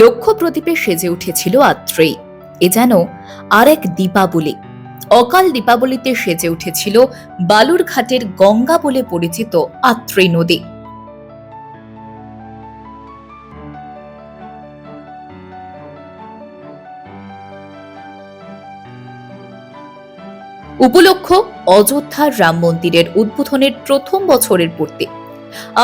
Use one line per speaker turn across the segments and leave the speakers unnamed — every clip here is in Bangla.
লক্ষ্য প্রদীপে সেজে উঠেছিল আত্রেই এ যেন আর এক দীপাবলি। অকাল দীপাবলিতে সেজে উঠেছিল বালুরঘাটের গঙ্গা বলে পরিচিত আত্রেই নদী। উপলক্ষ অযোধ্যার রাম মন্দিরের উদ্বোধনের প্রথম বছরের পূর্তি।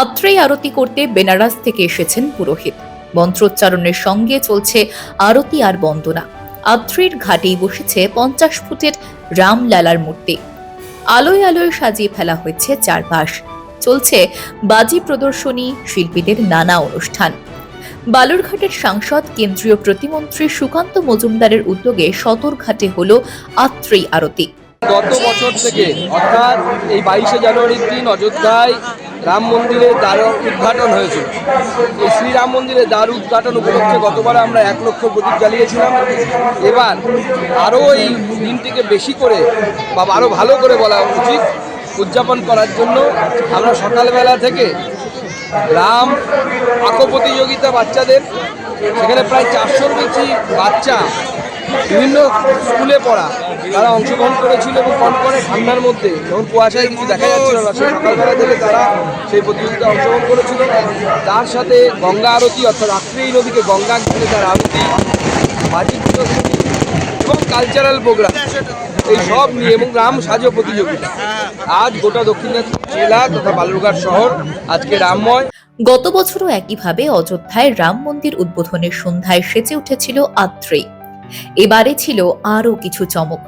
আত্রেই আরতি করতে বেনারস থেকে এসেছেন পুরোহিত। মন্ত্রোচ্চারণের সঙ্গে চলছে আরতি আর বন্দনা। আত্রের ঘাটেই বসেছে পঞ্চাশ ফুটের রামলালার মূর্তি। আলোয় আলোয় সাজিয়ে ফেলা হয়েছে চারপাশ। চলছে বাজি প্রদর্শনী, শিল্পীদের নানা অনুষ্ঠান। বালুরঘাটের সাংসদ, কেন্দ্রীয় প্রতিমন্ত্রী সুকান্ত মজুমদারের উদ্যোগে সদরঘাটে হল আত্রেই আরতি।
গত বছর থেকে, অর্থাৎ এই বাইশে জানুয়ারির দিন অযোধ্যায় রাম মন্দিরের দ্বার উদ্ঘাটন হয়েছিল। এই শ্রীরাম মন্দিরের দ্বার উদ্ঘাটন উপলক্ষে গতবার আমরা এক লক্ষ প্রদীপ জ্বালিয়েছিলাম। এবার আরও এই দিনটিকে বেশি করে বা আরও ভালো করে বলা উচিত উদযাপন করার জন্য। আমরা সকালবেলা থেকে রাম আঁকো প্রতিযোগিতা বাচ্চাদের, সেখানে প্রায় চারশোর বেশি বাচ্চা বিভিন্ন স্কুলে পড়া তারা অংশগ্রহণ করেছিল এবং কনকনে ঠান্ডার মধ্যে যখন কুয়াশায় কিছু দেখা যাচ্ছিল না, সেই সকালবেলা থেকে তারা সেই প্রতিযোগিতায় অংশগ্রহণ করেছিল। তার সাথে গঙ্গা আরতি, অর্থাৎ রাত্রেই নদীকে গঙ্গা ঘিরে তার আরতি বাজি এবং কালচারাল প্রোগ্রাম এই সব নিয়ে এবং রাম সাজো প্রতিযোগিতা। আজ গোটা দক্ষিণ জেলা তথা বালুরঘাট শহর আজকে রামময়।
গত বছরও একইভাবে অযোধ্যায় রাম মন্দির উদ্বোধনের সন্ধ্যায় সেজে উঠেছিল আত্রেই এবারে ছিল আরও কিছু চমক।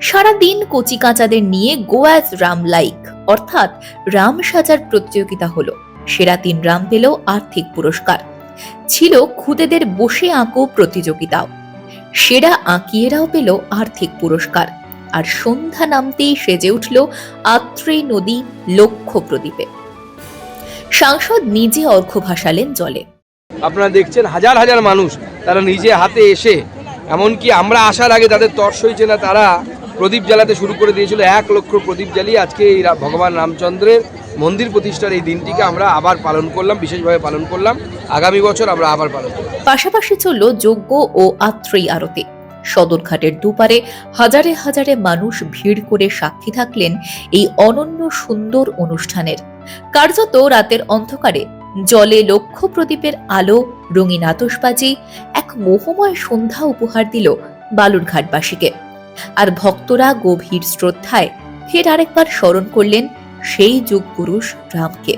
সারাদিন কচিকাঁচাদের নিয়ে গোয়াজ রাম লাইক অর্থাৎ রাম সাজার প্রতিযোগিতা হলো। সেরা তিন রাম পেল আর্থিক পুরস্কার। ছিল খুদেদের বসে আঁকো প্রতিযোগিতাও। সেরা আঁকিয়েরাও পেল আর্থিক পুরস্কার। আর সন্ধ্যা নামতেই সেজে উঠল আত্রেই নদী লক্ষ্য প্রদীপে। সাংসদ নিজে অর্ঘ্য ভাসালেন জলে।
আপনারা দেখছেন হাজার হাজার মানুষ, তারা নিজে হাতে এসে এমনকি আমরা আসার আগে তাদের তর্স হয়েছে না, তারা প্রদীপ জ্বালাতে শুরু করে দিয়েছিল। এক লক্ষ প্রদীপ জ্বালিয়ে আজকে এই ভগবান রামচন্দ্রের মন্দির প্রতিষ্ঠার এই দিনটিকে আমরা আবার পালন করলাম, বিশেষভাবে পালন করলাম। আগামী বছর আমরা আবার পালন করব।
পাশাপাশি চলল যজ্ঞ ও আত্রেই আরতি। সদরঘাটের দুপারে হাজারে হাজারে মানুষ ভিড় করে সাক্ষী থাকলেন এই অনন্য সুন্দর অনুষ্ঠানের। কার্যত রাতের অন্ধকারে জলে লক্ষ প্রদীপের আলো, রঙিন আতসবাজি এক মোহময় সন্ধ্যা উপহার দিল বালুরঘাটবাসীকে। আর ভক্তরা গভীর শ্রদ্ধায় ফের আরেকবার স্মরণ করলেন সেই যুগ পুরুষ রামকে।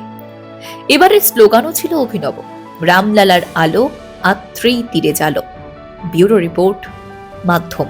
এবারের স্লোগানও ছিল অভিনব, রামলালার আলো আত্রেই তীরে জালো ব্যুরো রিপোর্ট, মাধ্যম।